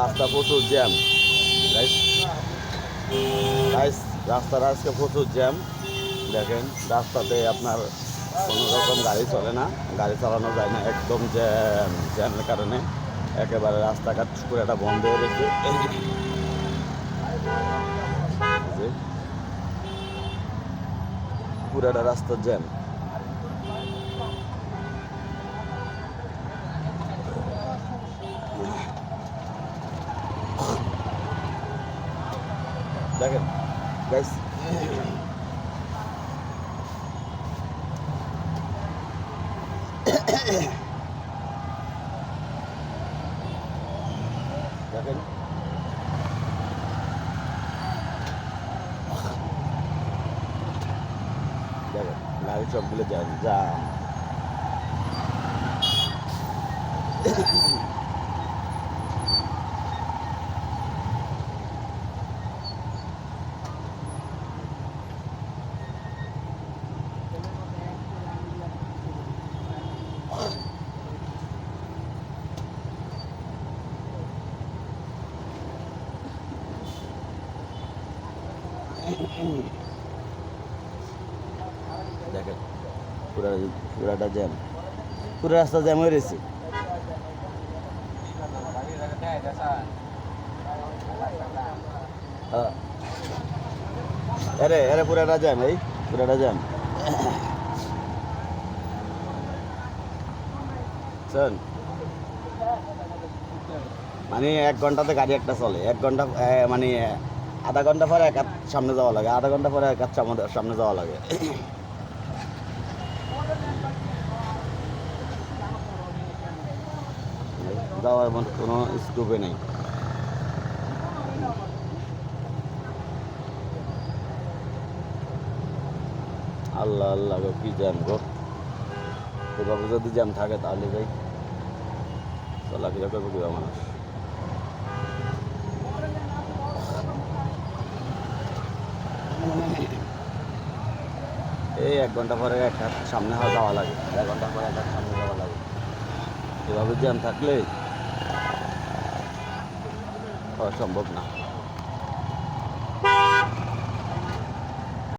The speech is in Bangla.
রাস্তা প্রচুর জ্যাম। গাইস রাস্তার আজকে প্রচুর জ্যাম। দেখেন, রাস্তাতে আপনার কোনো রকম গাড়ি চলে না। গাড়ি চালানো যায় না, একদম জ্যাম, জ্যামের কারণে একেবারে রাস্তাঘাট পুরোটা বন্ধ হয়ে গেছে। পুরাটা রাস্তা জ্যাম। দেখেন গাইস দেখেন দেখেন গাড়ি সবগুলো জ্যাম জাম পুরা পুরো রাস্তা জ্যাম হয়ে রয়েছে। আরে আরে, পুরাটা জ্যাম, এই, পুরাটা জ্যাম। শোন মানে এক ঘন্টাতে গাড়ি একটা চলে। এক ঘণ্টা মানে আধা ঘণ্টা পরে এক সামনে যাওয়া লাগে, আধা ঘণ্টা পরে এক হাত সামনে যাওয়া লাগে। যাওয়ার মতো কোনো স্কোপে নেই। আল্লাহ আল্লাহ গো, কি জ্যাম গো। এভাবে যদি জ্যাম থাকে তাহলে যাই চলাফেরা করব কিবা মানুষ? এই এক ঘণ্টা পরে এক হাত সামনে যাওয়া লাগে। এক ঘণ্টা পরে এক হাত সামনে যাওয়া লাগে। এভাবে জ্যাম থাকলে সম্ভব না।